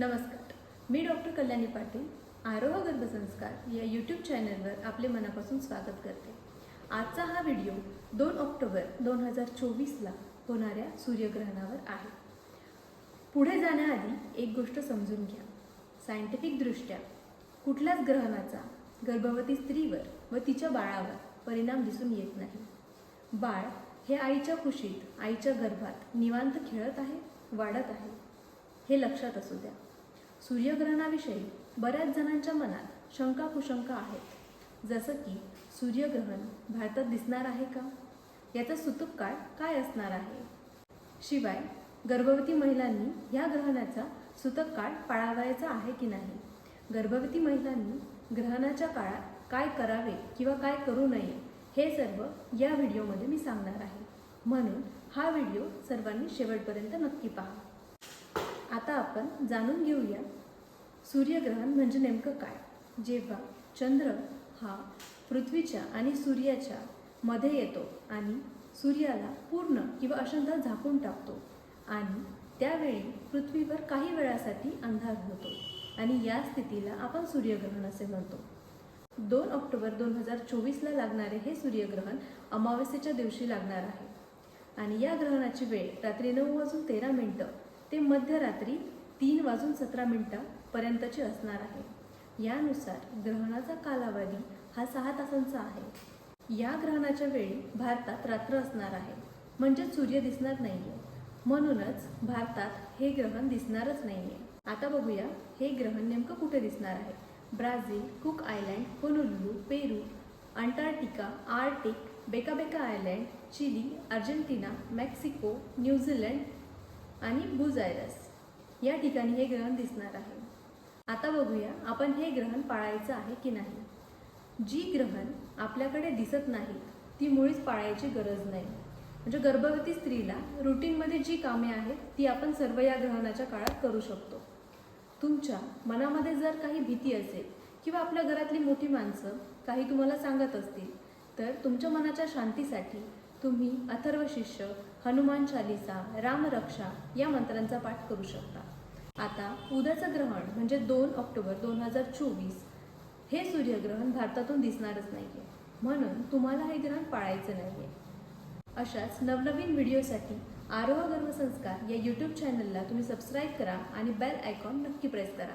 नमस्कार. मी डॉक्टर कल्याणी पाटील आरोह गर्भसंस्कार या यूट्यूब चॅनलवर आपले मनापासून स्वागत करते. आजचा हा व्हिडिओ दोन ऑक्टोबर दोन हजार चोवीसला होणाऱ्या सूर्यग्रहणावर आहे. पुढे जाण्याआधी एक गोष्ट समजून घ्या. सायंटिफिकदृष्ट्या कुठल्याच ग्रहणाचा गर्भवती स्त्रीवर व तिच्या बाळावर परिणाम दिसून येत नाही. बाळ हे आईच्या कुशीत आईच्या गर्भात निवांत खेळत आहे वाढत आहे हे लक्षात असू द्या. सूर्यग्रहणाविषयी बऱ्याच जणांच्या मनात शंका कुशंका आहेत. जसं की सूर्यग्रहण भारतात दिसणार आहे का? याचा सुतूक काळ काय असणार आहे? शिवाय गर्भवती महिलांनी या ग्रहणाचा सुतक काळ पाळावायचा आहे की नाही? गर्भवती महिलांनी ग्रहणाच्या काळात काय करावे किंवा काय करू नये हे सर्व या व्हिडिओमध्ये मी सांगणार आहे. म्हणून हा व्हिडिओ सर्वांनी शेवटपर्यंत नक्की पहा. आता आपण जाणून घेऊया सूर्यग्रहण म्हणजे नेमकं काय? जेव्हा चंद्र हा पृथ्वीच्या आणि सूर्याच्या मध्ये येतो आणि सूर्याला पूर्ण किंवा अशंता झाकून टाकतो आणि त्यावेळी पृथ्वीवर काही वेळासाठी अंधार होतो आणि या स्थितीला आपण सूर्यग्रहण असे म्हणतो. दोन ऑक्टोबर दोन हजार चोवीसला लागणारे हे सूर्यग्रहण अमावस्येच्या दिवशी लागणार आहे. आणि या ग्रहणाची वेळ रात्री नऊ वाजून तेरा मिनटं ते मध्यरात्री तीन वाजून सतरा मिनिटापर्यंतचे असणार आहे. यानुसार ग्रहणाचा कालावधी हा सहा तासांचा आहे. या ग्रहणाच्या वेळी भारतात रात्र असणार आहे. म्हणजे सूर्य दिसणार नाहीये. म्हणूनच भारतात हे ग्रहण दिसणारच नाहीये. आता बघूया हे ग्रहण नेमकं कुठे दिसणार आहे. Brazil Cook Island Honolulu Peru Antarctica Arctic बेकाबेका Island Chile Argentina Mexico New Zealand आणि बुजायरस. या ठिकाणी हे ग्रहण दिसणार आहे. आता बघूया आपण हे ग्रहण पाळायचं आहे की नाही. जी ग्रहण आपल्याकडे दिसत नाही ती मुळीच पाळायची गरज नाही. म्हणजे गर्भवती स्त्रीला रुटीनमध्ये जी कामे आहेत ती आपण सर्व या ग्रहणाच्या काळात करू शकतो. तुमच्या मनामध्ये जर काही भीती असेल किंवा आपल्या घरातली मोठी माणसं काही तुम्हाला सांगत असतील तर तुमच्या मनाच्या शांतीसाठी तुम्ही अथर्व शिष्य हनुमान चालिसा रामरक्षा या मंत्रांचा पाठ करू शकता. आता उद्याचं ग्रहण म्हणजे दोन ऑक्टोबर दोन हजार चोवीस. हे सूर्यग्रहण भारतातून दिसणारच नाही आहे म्हणून तुम्हाला हे ग्रहण पाळायचं नाही आहे अशाच नवनवीन व्हिडिओसाठी आरोह गर्भसंस्कार या यूट्यूब चॅनलला तुम्ही सबस्क्राईब करा आणि बेल आयकॉन नक्की प्रेस करा.